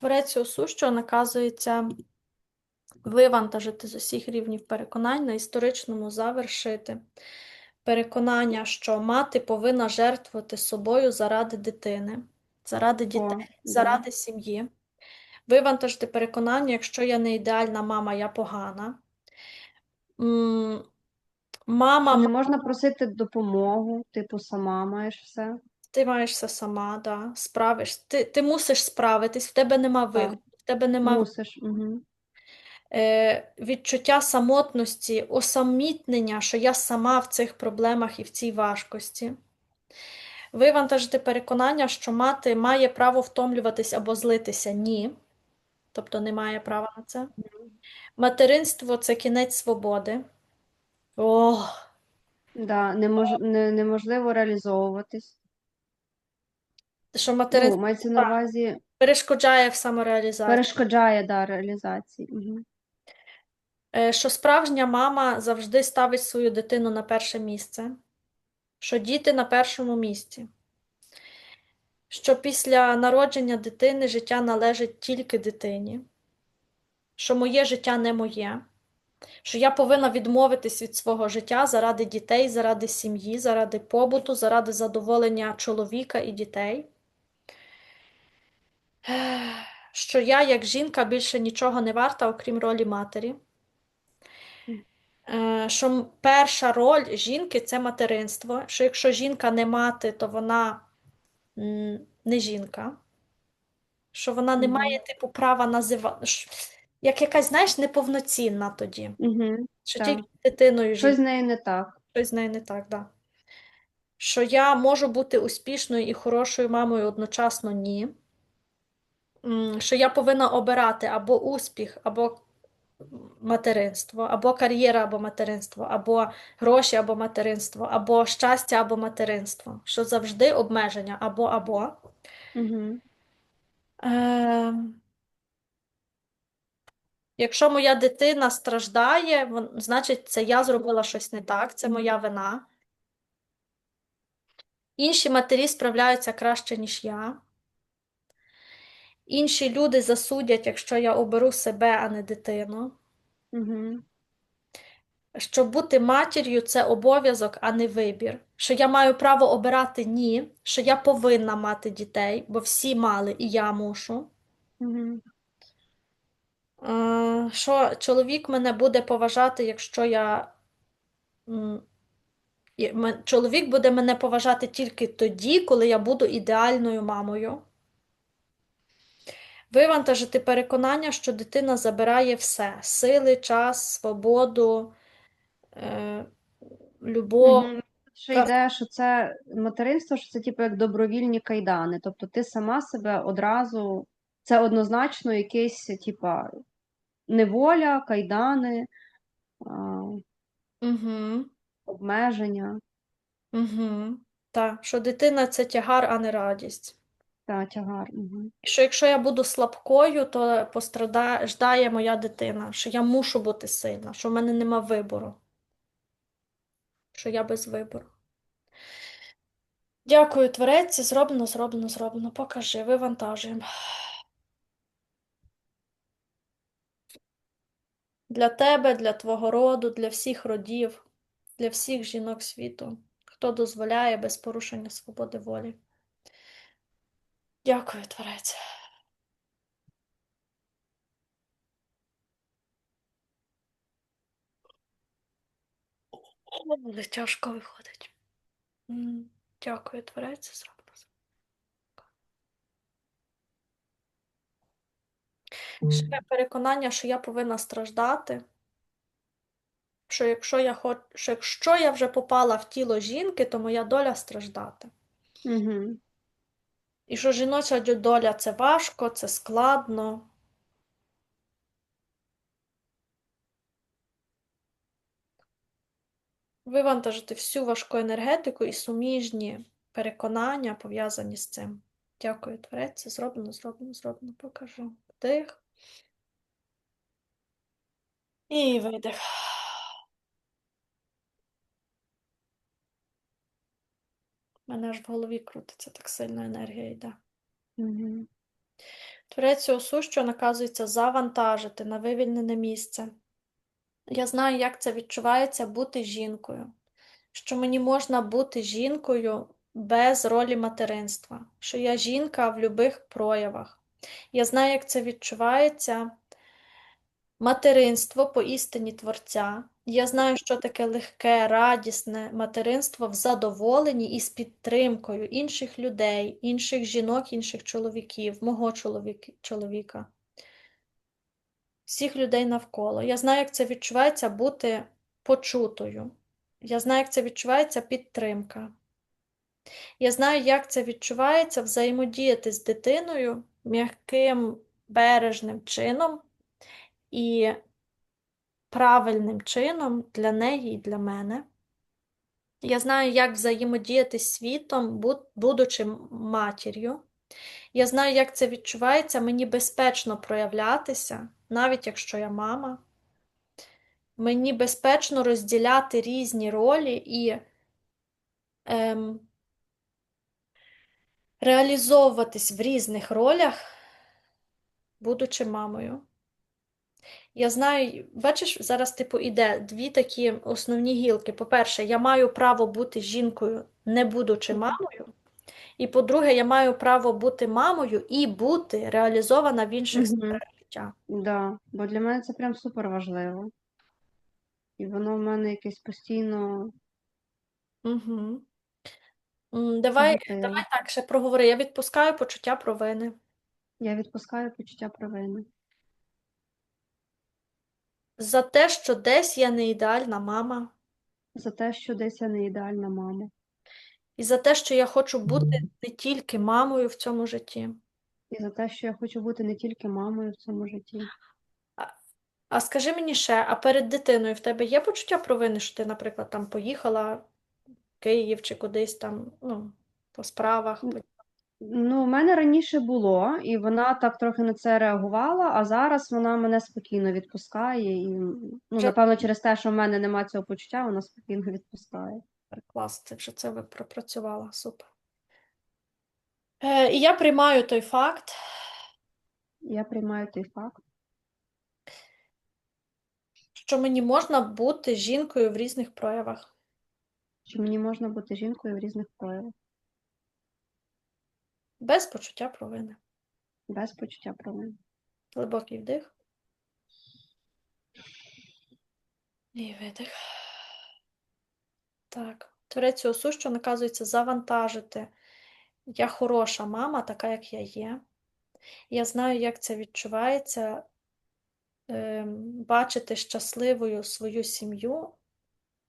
Творець сущого наказується вивантажити з усіх рівнів переконань на історичному завершити. Переконання, що мати повинна жертвувати собою заради дитини, заради дітей, заради сім'ї. Вивантажити переконання, якщо я не ідеальна мама, я погана. Мама, Не можна просити допомогу, типу, сама маєш все. Ти маєш сама, да, справиш. Ти, ти мусиш справитись, в тебе нема виходу, в тебе нема Мусиш. Угу. е, відчуття самотності, осамітнення, що я сама в цих проблемах і в цій важкості. Вивантажити переконання, що мати має право втомлюватись або злитися. Ні. Тобто не має права на це. Материнство це кінець свободи. Ох, Да, немож... не, неможливо реалізовуватись. Що Ну, материнство мається на увазі, перешкоджає в самореалізації. перешкоджає да, реалізації. Угу. Що справжня мама завжди ставить свою дитину на перше місце, що діти на першому місці, що після народження дитини життя належить тільки дитині, що моє життя не моє, що я повинна відмовитись від свого життя заради дітей, заради сім'ї, заради побуту, заради задоволення чоловіка і дітей. Що я, як жінка, більше нічого не варта, окрім ролі матері. Е, Що перша роль жінки це материнство. Що якщо жінка не мати, то вона не жінка. Що вона не має типу права називати. Як якась, знаєш, неповноцінна тоді. Угу. Що Так. тільки дитиною Щось з нею не так. Щось з нею не так, да. Що я можу бути успішною і хорошою мамою одночасно ні. Що я повинна обирати або успіх, або материнство, або кар'єра, або материнство, або гроші, або материнство, або щастя, або материнство. Що завжди обмеження або або. Угу. Е, Якщо моя дитина страждає, значить, це я зробила щось не так, це моя вина. Інші матері справляються краще, ніж я. Інші люди засудять, якщо я оберу себе, а не дитину. Угу. Що бути матір'ю це обов'язок, а не вибір. Що я маю право обирати ні, що я повинна мати дітей, бо всі мали, і я мушу. Угу. Що чоловік мене буде поважати, якщо я. Чоловік буде мене поважати тільки тоді, коли я буду ідеальною мамою. Вивантажити переконання, що дитина забирає все: сили, час, свободу, е, любов. Угу. Ще йде, що це материнство, що це типу як добровільні кайдани. Тобто ти сама себе одразу, це однозначно якесь, типа, неволя, кайдани, а, Угу. обмеження Угу. Так, що дитина це тягар, а не радість. Та тягар. Угу. Що якщо я буду слабкою, то постраждає моя дитина, що я мушу бути сильна, що в мене нема вибору, що я без вибору. Дякую, Творець, зроблено, зроблено, зроблено. Покажи, вивантажуємо. Для тебе, для твого роду, для всіх родів, для всіх жінок світу, хто дозволяє без порушення свободи волі. Дякую, Творець. Але тяжко виходить. Дякую, Творець, зроблено. Ще переконання, що я повинна страждати. Що якщо я хоч... що якщо я вже попала в тіло жінки, то моя доля страждати. Угу. І що жіноча доля це важко, це складно. Вивантажити всю важку енергетику і суміжні переконання пов'язані з цим. Дякую, Творець. Зроблено, зроблено, зроблено. Покажу. Вдих. І видих. Мене аж в голові крутиться, так сильно енергія йде. Угу. Творець осу, що наказується завантажити на вивільнене місце. Я знаю, як це відчувається бути жінкою, що мені можна бути жінкою без ролі материнства, що я жінка в будь-яких проявах. Я знаю, як це відчувається материнство по істині Творця. Я знаю, що таке легке, радісне материнство в задоволенні і з підтримкою інших людей, інших жінок, інших чоловіків, мого чоловіка, всіх людей навколо. Я знаю, як це відчувається бути почутою. Я знаю, як це відчувається підтримка. Я знаю, як це відчувається взаємодіяти з дитиною м'яким, бережним чином і правильним чином для неї і для мене. Я знаю, як взаємодіяти з світом, будучи матір'ю. Я знаю, як це відчувається, мені безпечно проявлятися, навіть якщо я мама. Мені безпечно розділяти різні ролі і ем, реалізовуватись в різних ролях, будучи мамою. Я знаю, бачиш, зараз, типу, іде дві такі основні гілки. По-перше, я маю право бути жінкою, не будучи мамою. І по-друге, я маю право бути мамою і бути реалізована в інших Мгм. сферах життя. Да, бо для мене це прям супер важливо. І воно в мене якесь постійно Угу. Давай, давай так ще проговори. Я відпускаю почуття провини. Я відпускаю почуття провини. За те, що десь я не ідеальна мама, За те, що десь я не ідеальна мама. і за те, що я хочу бути не тільки мамою в цьому житті. І за те, що я хочу бути не тільки мамою в цьому житті. А скажи мені ще, а перед дитиною в тебе є почуття провини, що ти, наприклад, там поїхала в Київ чи кудись там, ну, по справах? По- Ну, в мене раніше було, і вона так трохи на це реагувала, а зараз вона мене спокійно відпускає. І, ну, Вже- напевно, через те, що в мене немає цього почуття, вона спокійно відпускає. Клас, ти вже це ви пропрацювала, супер. Е, і я приймаю той факт, Я приймаю той факт, що мені можна бути жінкою в різних проявах. що мені можна бути жінкою в різних проявах, Без почуття провини. без почуття провини. Глибокий вдих. І видих. Так. Творець осу, що наказується завантажити. Я хороша мама, така, як я є. Я знаю, як це відчувається ем, бачити щасливою свою сім'ю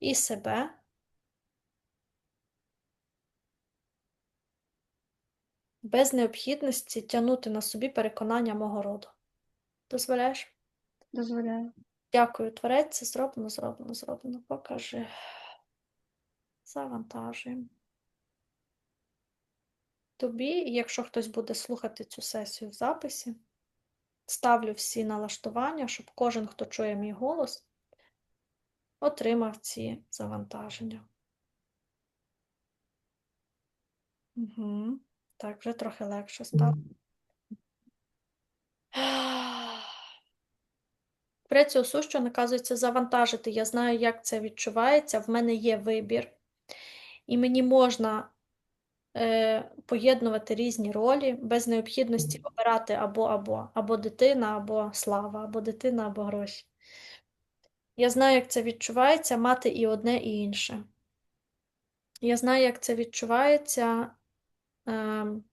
і себе. Без необхідності тягнути на собі переконання мого роду. Дозволяєш? Дозволяю. Дякую, творець, це зроблено, зроблено, зроблено. Покажи. Завантажуємо. Тобі, якщо хтось буде слухати цю сесію в записі, ставлю всі налаштування, щоб кожен, хто чує мій голос, отримав ці завантаження. Угу. Так, вже трохи легше стало. Преці осу, що наказується завантажити. Я знаю, як це відчувається. В мене є вибір, і мені можна е, поєднувати різні ролі без необхідності обирати або або, або дитина, або слава, або дитина, або гроші. Я знаю, як це відчувається мати і одне, і інше. Я знаю, як це відчувається. Ем,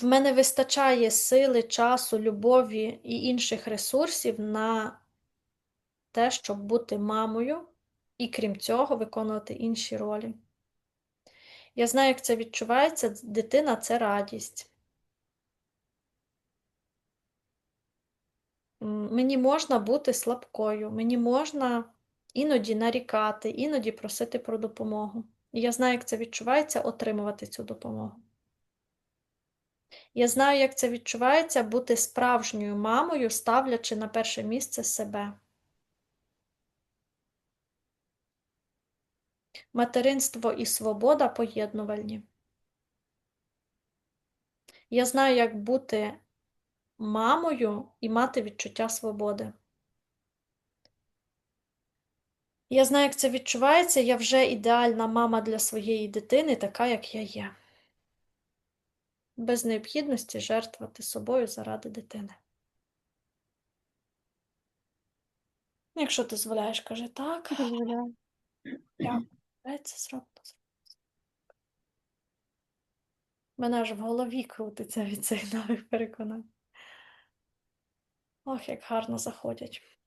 В мене вистачає сили, часу, любові і інших ресурсів на те, щоб бути мамою, і крім цього, виконувати інші ролі. Я знаю, як це відчувається. Дитина це радість. Мені можна бути слабкою, мені можна іноді нарікати, іноді просити про допомогу. І я знаю, як це відчувається отримувати цю допомогу. Я знаю, як це відчувається бути справжньою мамою, ставлячи на перше місце себе. Материнство і свобода поєднувальні. Я знаю, як бути мамою і мати відчуття свободи. Я знаю, як це відчувається. Я вже ідеальна мама для своєї дитини, така, як я є. Без необхідності жертвувати собою заради дитини. Якщо дозволяєш, каже так. Дозволяю. Це зроблено. Мене аж в голові крутиться від цих нових переконань. Ох, як гарно заходять.